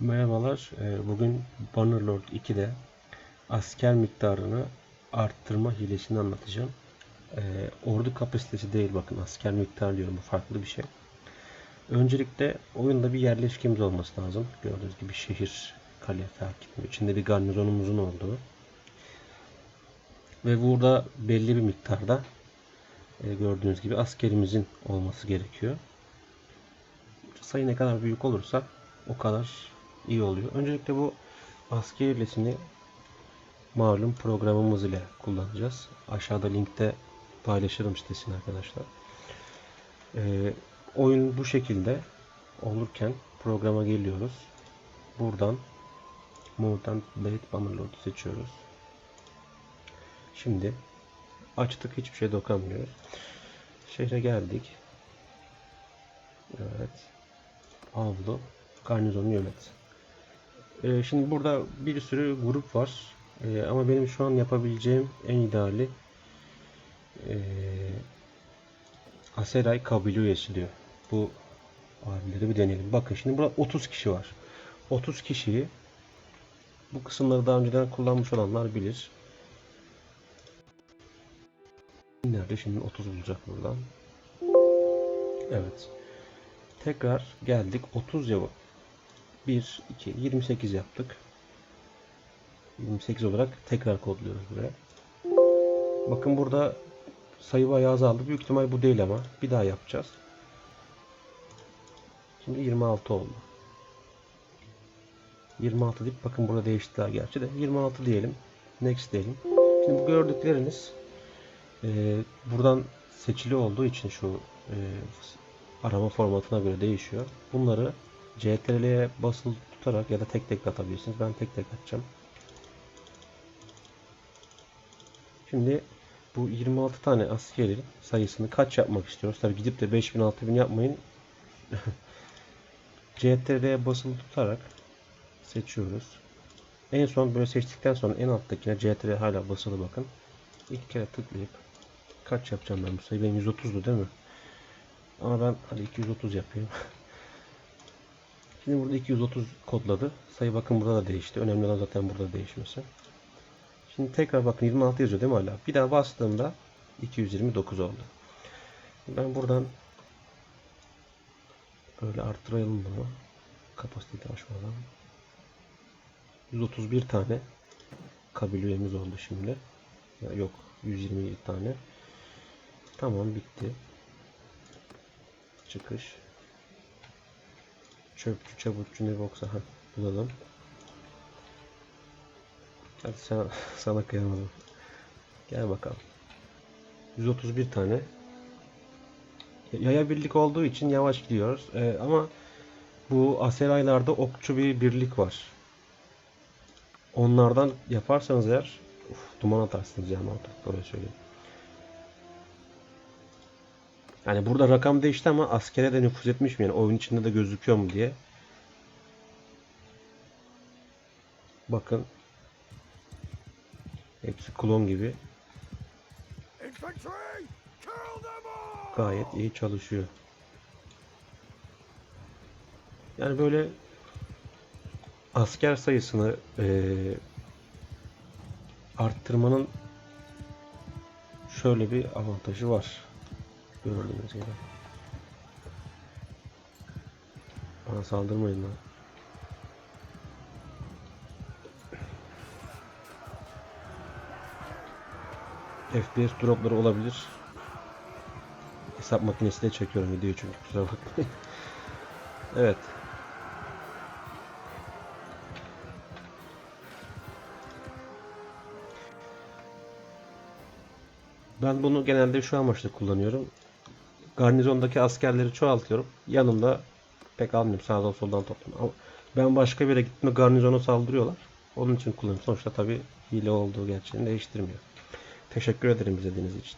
Merhabalar. Ee, Bugün Bannerlord 2'de asker miktarını arttırma hilesini anlatacağım. Ee, Ordu kapasitesi değil bakın asker miktarı diyorum bu farklı bir şey. Öncelikle oyunda bir yerleşkemiz olması lazım. Gördüğünüz gibi şehir, kale, takip içinde bir garnizonumuzun olduğu. Ve burada belli bir miktarda e, gördüğünüz gibi askerimizin olması gerekiyor. Sayı ne kadar büyük olursa o kadar iyi oluyor. Öncelikle bu asker hilesini malum programımız ile kullanacağız. Aşağıda linkte paylaşırım sitesini arkadaşlar. Ee, oyun bu şekilde olurken programa geliyoruz. Buradan Mutant Blade Bannerlord'u seçiyoruz. Şimdi açtık hiçbir şey dokunmuyoruz. Şehre geldik. Evet. Avlu. Garnizonu yönet. Ee, şimdi burada bir sürü grup var. Ee, ama benim şu an yapabileceğim en ideali ee, Aseray kabile üyesi. Bu abileri bir deneyelim. Bakın şimdi burada 30 kişi var. 30 kişiyi bu kısımları daha önceden kullanmış olanlar bilir. Nerede şimdi 30 bulacak buradan. Evet. Tekrar geldik 30 ya bu. 1, 2, 28 yaptık. 28 olarak tekrar kodluyoruz buraya. Bakın burada sayı bayağı azaldı. Büyük ihtimal bu değil ama. Bir daha yapacağız. Şimdi 26 oldu. 26 deyip bakın burada değiştiler gerçi de. 26 diyelim. Next diyelim. Şimdi bu gördükleriniz e, buradan seçili olduğu için şu e, arama formatına göre değişiyor. Bunları CTRL'ye basılı tutarak ya da tek tek atabilirsiniz. Ben tek tek atacağım. Şimdi bu 26 tane askerin sayısını kaç yapmak istiyoruz? Tabi gidip de 5000 6000 yapmayın. CTRL'ye basılı tutarak seçiyoruz. En son böyle seçtikten sonra en alttakine CTRL hala basılı bakın. İlk kere tıklayıp kaç yapacağım ben bu sayı? Benim 130'du değil mi? Ama ben hadi 230 yapayım. Şimdi burada 230 kodladı. Sayı bakın burada da değişti. Önemli olan zaten burada değişmesi. Şimdi tekrar bakın 26 yazıyor değil mi hala? Bir daha bastığımda 229 oldu. Ben buradan böyle arttıralım bunu. Kapasiteyi aşmadan. 131 tane kabile üyemiz oldu şimdi. Ya yok 127 tane. Tamam bitti. Çıkış. Çöpçü, çabukçu ne boksa ha, bulalım. Hadi sana, sana kıyamadım. Gel bakalım. 131 tane. Yaya birlik olduğu için yavaş gidiyoruz. Ee, ama bu Aseraylarda okçu bir birlik var. Onlardan yaparsanız eğer uf, duman atarsınız yani orada. Öyle söyleyeyim. Yani burada rakam değişti ama askere de nüfuz etmiş mi? Yani oyun içinde de gözüküyor mu diye. Bakın. Hepsi klon gibi. Gayet iyi çalışıyor. Yani böyle asker sayısını eee, arttırmanın şöyle bir avantajı var. Gördüğünüz gibi. Bana saldırmayın lan. FPS dropları olabilir. Hesap makinesiyle çekiyorum videoyu çünkü kusura bakmayın. evet. Ben bunu genelde şu amaçla kullanıyorum. Garnizondaki askerleri çoğaltıyorum. Yanımda pek almıyorum sağdan soldan topluyorum. Ama ben başka bir yere gittiğimde garnizona saldırıyorlar. Onun için kullanıyorum. Sonuçta tabi hile olduğu gerçeğini değiştirmiyor. Teşekkür ederim izlediğiniz için.